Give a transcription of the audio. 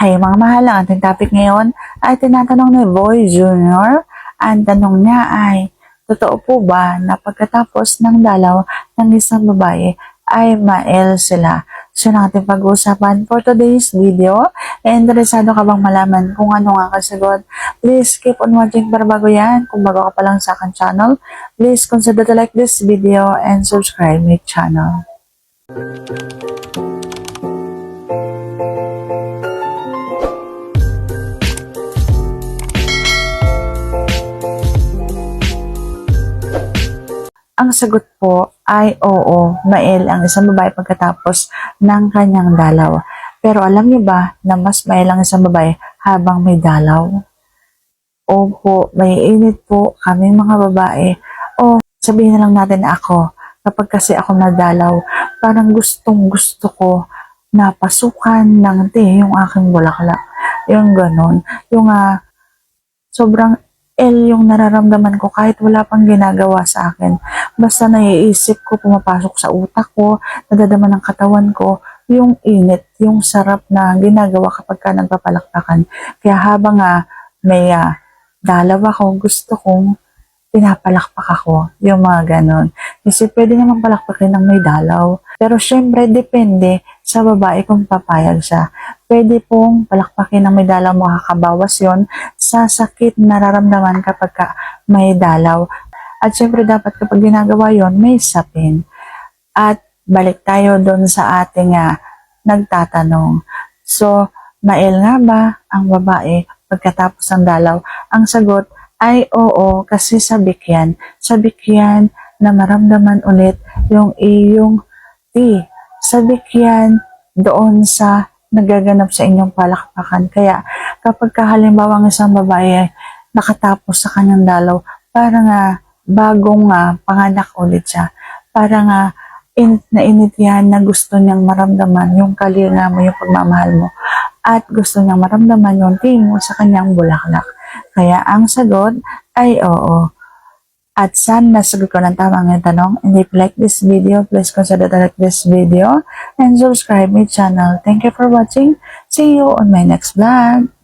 Ay, mga mahal, ang ating topic ngayon ay tinatanong ni Boy Jr. Ang tanong niya ay, totoo po ba na pagkatapos ng dalaw ng isang babae ay mael sila? So, ang ating pag-uusapan for today's video. E, interesado ka bang malaman kung ano nga kasagot? Please keep on watching para bago yan. Kung bago ka pa lang sa akin channel, please consider to like this video and subscribe my channel. Ang sagot po ay oo, mael ang isang babae pagkatapos ng kanyang dalaw. Pero alam niyo ba na mas mael ang isang babae habang may dalaw? Opo, may init po kami mga babae. O sabihin na lang natin ako, kapag kasi ako nadalaw, parang gustong gusto ko na pasukan ng te yung aking bulaklak. Yung ganon. Yung ah, sobrang L yung nararamdaman ko kahit wala pang ginagawa sa akin. Basta naiisip ko, pumapasok sa utak ko, nadadama ng katawan ko, yung init, yung sarap na ginagawa kapag ka nagpapalakpakan. Kaya habang nga may ah, dalaw ako, gusto kong pinapalakpak ako, yung mga ganon. Kasi pwede naman palakpakin ng may dalaw. Pero syempre, depende sa babae kung papayag siya. Pwede pong palakpakin ng may dalaw, makakabawas yon sa sakit na nararamdaman kapag ka may dalaw. At syempre, dapat kapag ginagawa yon may sapin. At balik tayo doon sa ating ah, nagtatanong. So, mail nga ba ang babae pagkatapos ng dalaw? Ang sagot ay oo kasi sabik yan. Sabik yan na maramdaman ulit yung iyong ti. Sabik yan doon sa nagaganap sa inyong palakpakan. Kaya kapag halimbawa ang isang babae nakatapos sa kanyang dalaw, parang nga bagong nga panganak ulit siya. Parang nga init na init yan na gusto niyang maramdaman yung kalinga mo, yung pagmamahal mo. At gusto niyang maramdaman yung tingin mo sa kanyang bulaklak. Kaya ang sagot ay oo. At sana nasagot ko ng tama ang iyong tanong. And if like this video, please consider to like this video and subscribe my channel. Thank you for watching. See you on my next vlog.